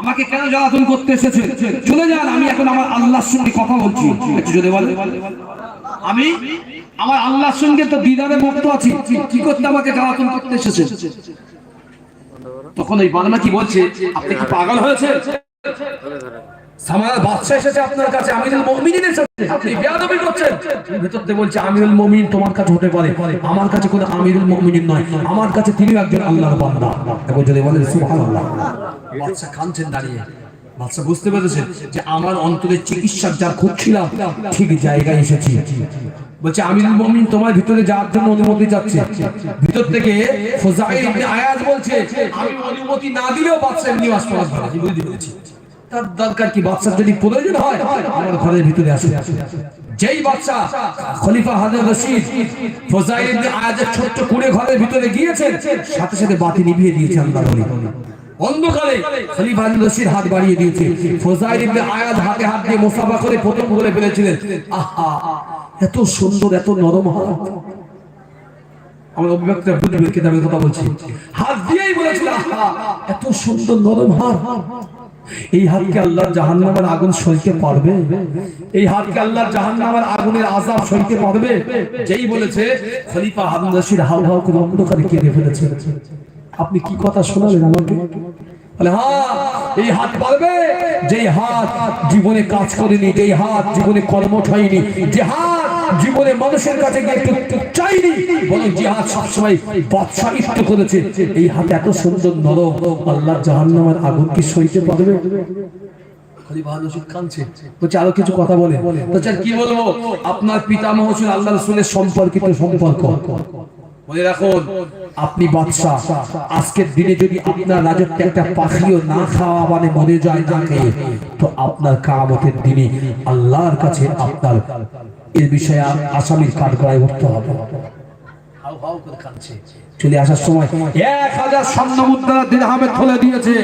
আমাকে কেন জ্বালাতন করতে এসেছে? চলে যান, আমি এখন আমার আল্লাহর সঙ্গে কথা বলছি। যদি বলে আমি আমার আল্লাহর সঙ্গে তো দিদারে মুক্ত আছি। কি করতে আমাকে জ্বালাতন করতে এসেছে? তখন এই বাদমা কি বলছে, আপনি কি পাগল হয়েছে বাদশা এসেছে আপনার কাছে, আমিরুল মুমিনিন আপনি বেয়াদবি করছেন। ভেতর বলছে, আমিরুল মুমিন তোমার কাছে হতে পারে। আমার কাছে কোনো আমিরুল নয়। আমার কাছে তিনি একজন আল্লাহর বান্দা। যদি বলেন, সুবহানাল্লাহ। কাঁদছেন দাঁড়িয়ে। বুঝতে যে আমার অন্তরের চিকিৎসার যা খুঁজছিলাম ঠিক জায়গায় এসেছি। বলছে, আমিরুল মুমিন তোমার ভিতরে যাওয়ার জন্য অনুমতি চাচ্ছে। ভিতর থেকে ইবনে আয়াজ বলছে, আমি অনুমতি না দিলেও বাদশা বুঝতে পেরেছি। তার দরকার কি? বাদশার যদি প্রয়োজন হয়, আমার ঘরের ভিতরে আসে যেই বাদশা খলিফা হাজার রশিদ ফোজাইল আয়াজের ছোট্ট কুড়ে ঘরের ভিতরে গিয়েছেন, সাথে সাথে বাতি নিভিয়ে দিয়েছে আল্লাহ বলি। অন্ধকারে খলিফা রশিদ হাত বাড়িয়ে দিয়েছে। ফোজাইল ইবনে আয়াজ হাতে হাত দিয়ে মুসাফা করে প্রথম বলে ফেলেছিলেন, আহা, এত সুন্দর, এত নরম হাত। আমার অভিব্যক্তি বুঝবে কিতাবের কথা বলছি। হাত দিয়েই বলেছিল, আহা, এত সুন্দর, নরম হাত। এই হাতকে আল্লাহর জাহান্নামের আগুন সইতে পারবে? এই হাতকে আল্লাহর জাহান্নামের আগুনের আযাব সইতে পারবে? যেই বলেছে, খলিফা হামদাসির হাউ হাউ করে অন্ধকারে কেঁদে ফেলেছে। আপনি কি কথা শোনালেন আমাকে? এই হাত পারবে যেই হাত জীবনে কাজ করেনি, যেই হাত জীবনে যে হাত জীবনে মানুষের কাছে চাইনি, বলে যে হাত সবসময় করেছে। এই হাত এত সুন্দর, নরম, আল্লাহ আগুন কি সইতে পারবে? আরও কিছু কথা বলে। কি বলব? আপনার পিতামহ আল্লাহ সম্পর্কিত সম্পর্ক। মনে রাখুন, আপনি বাদশাহ, আজকের দিনে যদি আপনার রাজত্বে একটা পাখিও না খাওয়া মানে যায় তো আপনার কামতের দিনে আল্লাহর কাছে আপনার এর বিষয়ে আসামির কাঠগড়ায় উঠতে হবে। চলে আসার সময় এক হাজার স্বর্ণ মুদ্রা দিরহামে থলে দিয়েছে।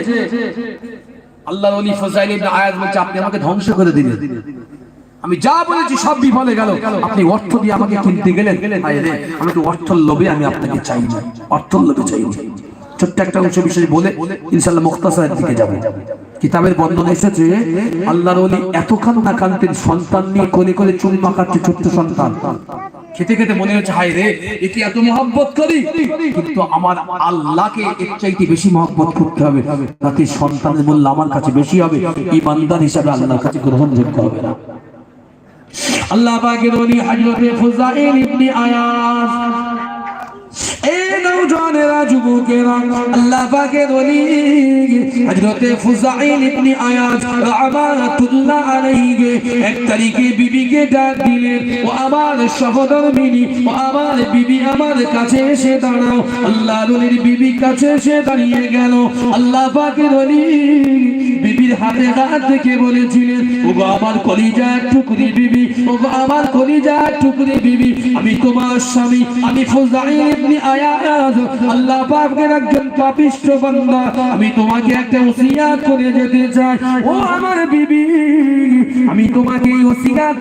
আল্লাহ আয়াজ বলছে, আপনি আমাকে ধ্বংস করে দিলেন। আমি যা বলেছি সব বিফলে গেল। আপনি অর্থ দিয়ে আমাকে কিনতে গেলেন। আমি তো অর্থ লোভে আমি আপনাকে চাই না। অর্থ লোভে চাই না। ছোট্ট একটা অংশ বিষয় বলে ইনশাল্লাহ মুখতাসারের দিকে যাবে। কিতাবের বর্ণনা এসেছে, আল্লাহর ওলি এত কান্না কান্তেন সন্তান নিয়ে কোলে কোলে চুল মাখাচ্ছে ছোট্ট সন্তান। খেতে খেতে মনে হচ্ছে, হায় রে একে এত মহব্বত করি? কিন্তু আমার আল্লাহকে এর চাইতে বেশি মহব্বত করতে হবে। তাতে সন্তানের মূল্য আমার কাছে বেশি হবে। এই ইমানদার হিসাবে আল্লাহর কাছে গ্রহণযোগ্য হবে না। আল্লাহ পাকের ওলি হযরতে ফুজাইল ইবনে যুবকেরা, আল্লাহ ও আমার বিবি আমার কাছে এসে দাঁড়াও। আল্লাহ বিবি কাছে এসে দাঁড়িয়ে গেল। আল্লাহ পাকের বিবির হাতে হাত থেকে বলেছিলেন, ওগো আমার কলিজা টুকরি বিবি, ওগো আমার কলিজা টুকরি বিবি, আমি তোমার স্বামী, আমি ফুজাইল ইবনে আয়াজ, আল্লাহ পাকের একজন পাপিষ্ট বান্দা, আমি তোমাকে একটা ওসিয়াত করে যেতে চাই। ও আমার বিবি, আমি তোমাকে ওসিয়াত